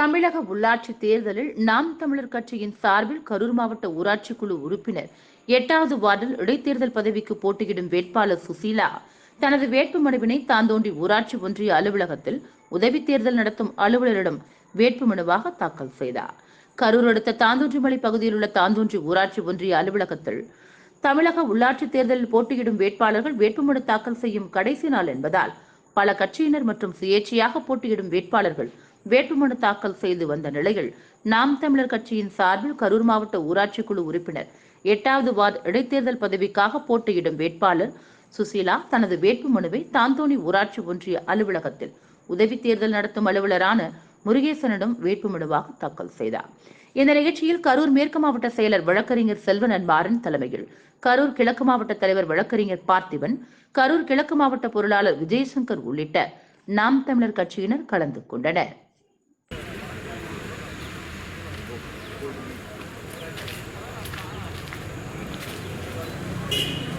தமிழக உள்ளாட்சி தேர்தலில் நாம் தமிழர் கட்சியின் சார்பில் கரூர் மாவட்ட ஊராட்சி குழு உறுப்பினர் எட்டாவது வார்டில் இடைத்தேர்தல் பதவிக்கு போட்டியிடும் வேட்பாளர் சுசீலா. தனது வேட்புமனுவினை தாந்தோண்டி ஊராட்சி ஒன்றிய அலுவலகத்தில் உதவி தேர்தல் நடத்தும் அலுவலரிடம் வேட்புமனுவாக தாக்கல் செய்தார். கரூர் அடுத்த தாந்தோன்றிமலை பகுதியில் உள்ள தாந்தோன்றி ஊராட்சி ஒன்றிய அலுவலகத்தில் தமிழக உள்ளாட்சி தேர்தலில் போட்டியிடும் வேட்பாளர்கள் வேட்புமனு தாக்கல் செய்யும் கடைசி நாள் என்பதால் பல கட்சியினர் மற்றும் சுயேட்சையாக போட்டியிடும் வேட்பாளர்கள் வேட்புமனு தாக்கல் செய்து வந்த நிலையில் நாம் தமிழர் கட்சியின் சார்பில் கரூர் மாவட்ட ஊராட்சி குழு உறுப்பினர் எட்டாவது வார்டு இடைத்தேர்தல் பதவிக்காக போட்டியிடும் வேட்பாளர் சுசீலா தனது வேட்புமனுவை தாந்தோணி ஊராட்சி ஒன்றிய அலுவலகத்தில் உதவி தேர்தல் நடத்தும் அலுவலரான முருகேசனிடம் வேட்புமனுவாக தாக்கல் செய்தார். இந்த நிகழ்ச்சியில் கரூர் மேற்கு மாவட்ட செயலர் வழக்கறிஞர் செல்வன் அன்பாரன் தலைமையில் கரூர் கிழக்கு மாவட்ட தலைவர் வழக்கறிஞர் பார்த்திபன் கரூர் கிழக்கு மாவட்ட பொருளாளர் விஜயசங்கர் உள்ளிட்ட நாம் தமிழர் கட்சியினர் கலந்து கொண்டனர். Thank you.